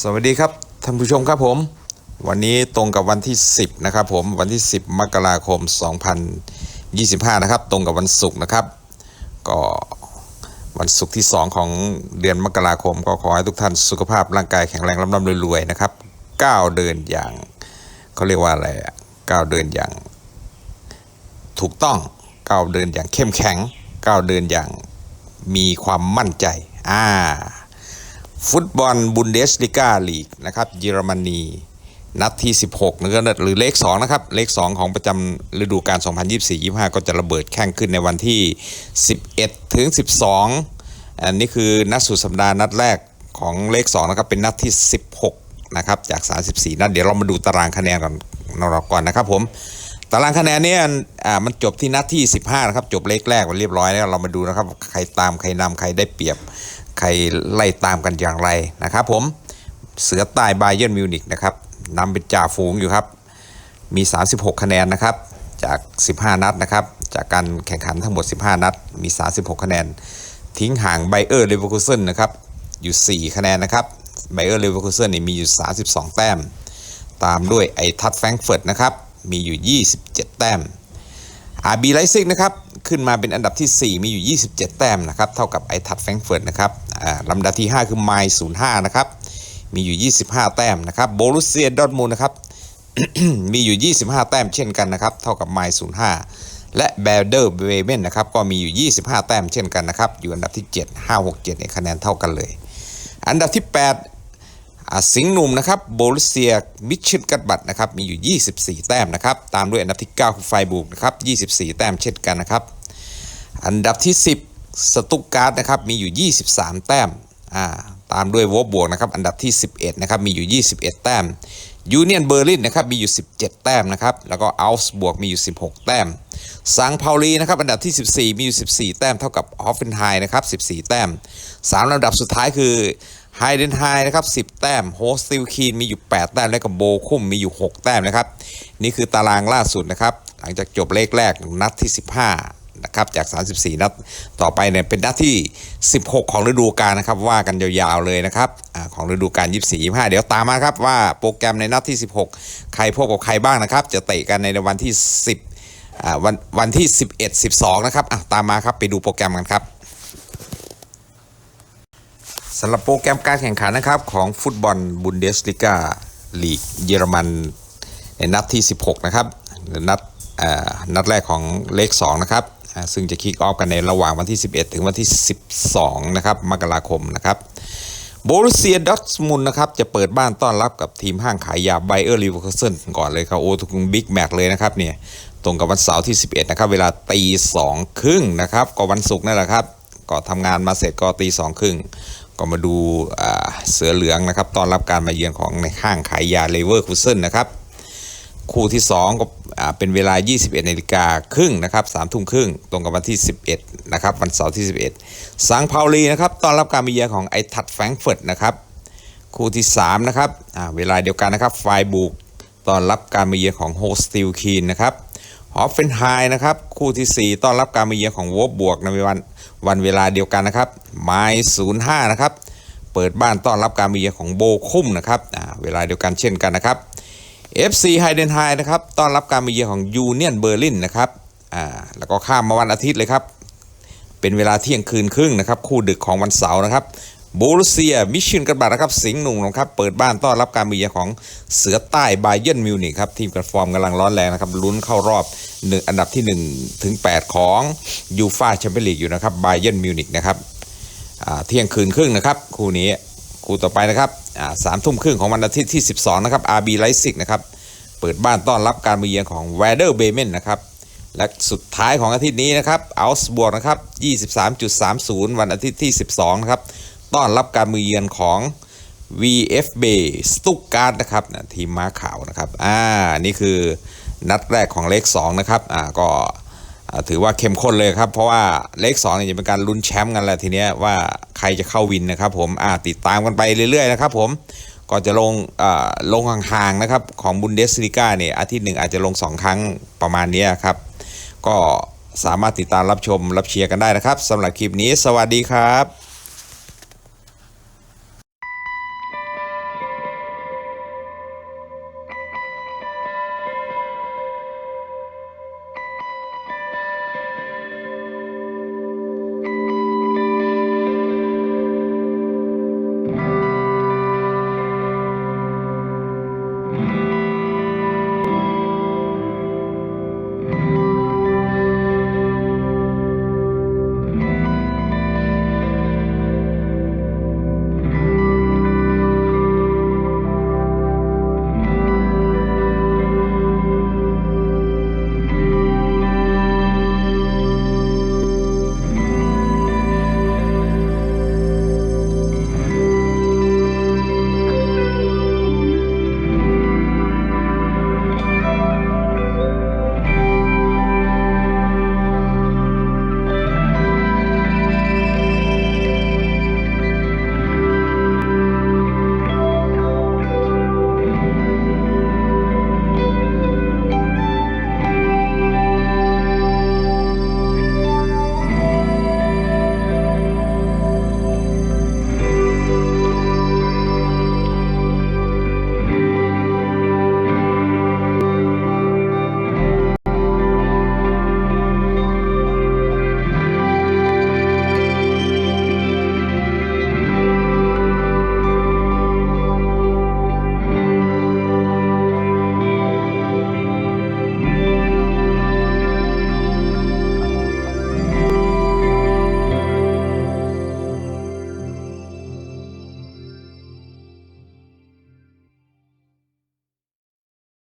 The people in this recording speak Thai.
สวัสดีครับท่านผู้ชมครับผม วันนี้ตรงกับวันที่ 10 นะครับผมวันที่ 10 มกราคม 2025 นะครับ ตรงกับวันศุกร์นะครับ ก็วันศุกร์ที่ 2 ของเดือนมกราคม ก็ขอให้ทุกท่านสุขภาพร่างกายแข็งแรงร่ำรำรวยๆนะครับก้าวเดินอย่างเขาเรียกว่าอะไรอะก้าวเดินอย่าง ถูกต้องก้าวเดินอย่างเข้มแข็งก้าวเดินอย่างมีความมั่นใจอ่า ฟุตบอลบุนเดสลิกาลีกนะครับเยอรมนีนัดที่ 16นะครับหรือเลข2นะครับเลข 2 ของประจำฤดูกาล 2024-25 ก็จะระเบิดแข่งขึ้นในวันที่ 11 ถึง 12 อันนี้คือนัดสุดสัปดาห์นัดแรกของเลข 2 นะครับ เป็นนัดที่ 16 นะครับ จาก 34 นัดเดี๋ยวเรามาดูตารางคะแนนก่อนเราก่อนนะครับผม ตารางคะแนนเนี่ยอ่ามันจบที่นัดที่ 15 นะครับ จบเลขแรกมาเรียบร้อยแล้วเรามาดูนะครับ ใครตามใครนำใครได้เปรียบ ใครไล่ตามกันอย่างไรนะครับผมเสือใต้บาเยิร์นมิวนิกนะครับนำเป็นจ่าฝูงอยู่ครับ มี 36 คะแนนนะครับ จาก 15 นัดนะครับ จากการแข่งขันทั้งหมด 15 นัด มี 36 คะแนน ทิ้งห่างไบเออร์เลเวอร์คูเซนนะครับ อยู่ 4 คะแนนนะครับไบเออร์เลเวอร์คูเซนนี่มีอยู่ 32 แต้ม ตามด้วยไอทัตแฟรงเฟิร์ตนะครับ มีอยู่ 27 แต้มอาร์บีไลซิกนะครับ ขึ้นมาเป็นอันดับที่ 4 มีอยู่ 27 แต้มนะครับ เท่ากับไอทัตแฟรงเฟิร์ตนะครับอ่าลำดับที่ 5 คือไมล์05นนะครับ มีอยู่ 25 แต้มนะครับ โบรุเซียดอทมุนนะครับ มีอยู่ 25 แต้มเช่นกันนะครับ เท่ากับไมล์05และแบลเดอร์เบเมนนะครับ ก็มีอยู่ 25 แต้มเช่นกันนะครับ อยู่อันดับที่ 7 5 6 7เนี่ยคะแนนเท่ากันเลย อันดับที่ 8 สิงห์หนุ่มนะครับโบรุเซียมิชชินกัตบัตนะครับมีอยู่ 24 แต้มนะครับตามด้วยอันดับที่ 9 คือไฟบูกนะครับ24 แต้มเช่นกันนะครับ อันดับที่ 10 สตุกการ์ดนะครับมีอยู่ 23 แต้มอ่าตามด้วยวอบวกนะครับอันดับที่ 11นะครับมีอยู่ 21 แต้มยูเนียนเบอร์ลินนะครับมีอยู่ 17 แต้มนะครับแล้วก็อัลส์บวกมีอยู่ 16 แต้มซังเปาลีนะครับอันดับที่ 14 มีอยู่ 14 แต้มเท่ากับออฟเฟนไฮนะครับ14 แต้มสามลำดับสุดท้ายคือ ไฮเดนไฮนะครับ 10 แต้มโฮสติลคีนมีอยู่ 8 แต้ม และกับโบคุมมีอยู่ 6 แต้มนะครับ นี่คือตารางล่าสุดนะครับ หลังจากจบเลขแรกนัดที่ 15 นะครับ จาก 34 นัดต่อไปเนี่ยเป็นนัดที่ 16 ของฤดูกาลนะครับ ว่ากันยาวๆเลยนะครับอของฤดูกาล 24 25 เดี๋ยวตามมาครับว่าโปรแกรมในนัดที่ 16 ใครพบกับใครบ้างนะครับ จะเตะกันในวันที่ 10วันวันที่ 11 12 นะครับอะตามมาครับไปดูโปรแกรมกันครับ สำหรับโปรแกรมการแข่งขันนะครับ ของฟุตบอลบุนเดสลิกาลีกเยอรมัน ในนัดที่ 16 นะครับนัดนัดแรกของเลข2นะครับซึ่งจะคิกออฟกันในระหว่างวันที่ 11 ถึงวันที่ 12 นะครับ มกราคมนะครับโบรุเซียดอทมุนนะครับ จะเปิดบ้านต้อนรับกับทีมห้างขายยาไบเออร์ลิเวอร์เซนก่อนเลยครับ โอ้ทุกบิ๊กแมตช์เลยนะครับเนี่ยตรงกับวันเสาร์ที่ 11 นะครับ เวลาตีสองครึ่งนะครับ ก็วันศุกร์นั่นแหละครับ ก็ทำงานมาเสร็จก็ตีสองครึ่ง ก็มาดูาเสือเหลืองนะครับตอนรับการมาเยือนของในห้างขายยาเลเวอร์คูเซนนะครับ คู่ที่ 2 ก็เป็นเวลา 21นาฬิกาครึ่งนะครับ3ทุ่มครึ่งตรงกับวันที่ 11 นะครับ วันเสาร์ที่ 11 สังเปาลีนะครับตอนรับการมาเยือนของไอทัดแฟรงเฟิร์ตนะครับ คู่ที่ 3 นะครับเวลาเดียวกันนะครับไฟบุกตอนรับการมาเยือนของโฮสติลคีนนะครับ ฮอฟเฟนไฮนะครับ คู่ทีสี่ 4 ต้อนรับการมาเยือนของวบบวกในวันวันเวลาเดียวกันนะครับไมล์ศูนย์ห้านะครับ เปิดบ้านต้อนรับการมาเยือนของโบคุ้มนะครับอ่าเวลาเดียวกันเช่นกันนะครับ FC ไฮเดนไฮนะครับ ต้อนรับการมาเยือนของยูเนียนเบอร์ลินนะครับอ่าแล้วก็ข้ามมาวันอาทิตย์เลยครับ เป็นเวลาเที่ยงคืนครึ่งนะครับ คู่ดึกของวันเสาร์นะครับ บูรุเซียมิชินกันบัตนะครับสิงห์หนุ่มนะครับเปิดบ้านต้อนรับการมาเยือนของเสือใต้บาเยิร์นมิวนิกครับทีมกันฟอร์มกำลังร้อนแรงนะครับลุ้นเข้ารอบหนึ่งอันดับที่ 1 ถึง 8 ของยูฟาแชมเปี้ยนลีกอยู่นะครับบาเยิร์นมิวนิกนะครับเที่ยงคืนครึ่งนะครับคู่นี้คู่ต่อไปนะครับสามทุ่มครึ่งของวันอาทิตย์ที่ 12 นะครับ RB Leipzig นะครับเปิดบ้านต้อนรับการมาเยือนของ w e r d e r Bremen นะครับและสุดท้ายของอาทิตย์นี้นะครับอัลส์บวกนะครับ 23.30 วันอาทิตย์ที่ 12 นะครับ ต้อนรับการมาเยือนของ VFB สตุกการ์ดนะครับนะทีมม้าขาวนะครับอ่านี่คือนัดแรกของเลข2นะครับอ่าก็ถือว่าเข้มข้นเลยครับ เพราะว่าเลข2เนี่ยจะเป็นการลุ้นแชมป์กันแหละทีเนี้ยว่าใครจะเข้าวินนะครับผมอ่าติดตามกันไปเรื่อยๆนะครับผมก็จะลงอ่าลงห่างๆนะครับของบุนเดสลิก้าเนี่ยอาทิตย์หนึ่งอาจจะลง 2 ครั้งประมาณนี้ครับก็สามารถติดตามรับชมรับเชียร์กันได้นะครับสำหรับคลิปนี้สวัสดีครับ